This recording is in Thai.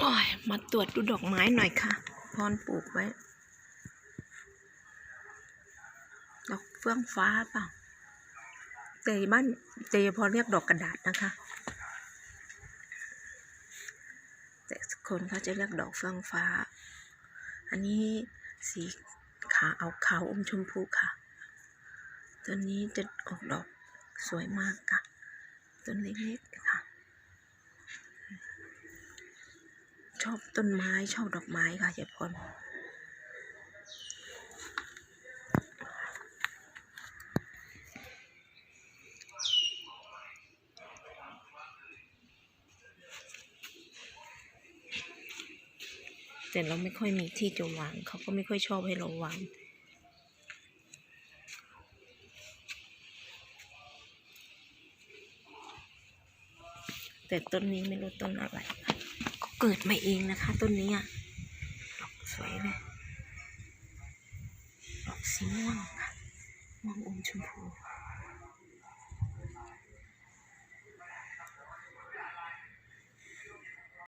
โอ้ยมาตรวจดูดอกไม้หน่อยค่ะ พรปลูกไว้ ดอกเฟื่องฟ้าเปล่าเจบ้านเจพอเรียกดอกกระดาษนะคะ แต่คนเขาจะเรียกดอกเฟื่องฟ้า อันนี้สีขาวเอาขาวอมชมพูค่ะ ตัวนี้จะออกดอกสวยมากค่ะ ต้นเล็กๆค่ะ ชอบต้นไม้ชอบดอกไม้ค่ะยายพรแต่เราไม่ค่อยมีที่จะวาง เขาก็ไม่ค่อยชอบให้เราวางแต่ต้นนี้ไม่รู้ต้นอะไร เกิดมาเองนะคะ ต้นนี้อะดอกสวยเลยดอกสีม่วงค่ะม่วงอมชมพูค่ะ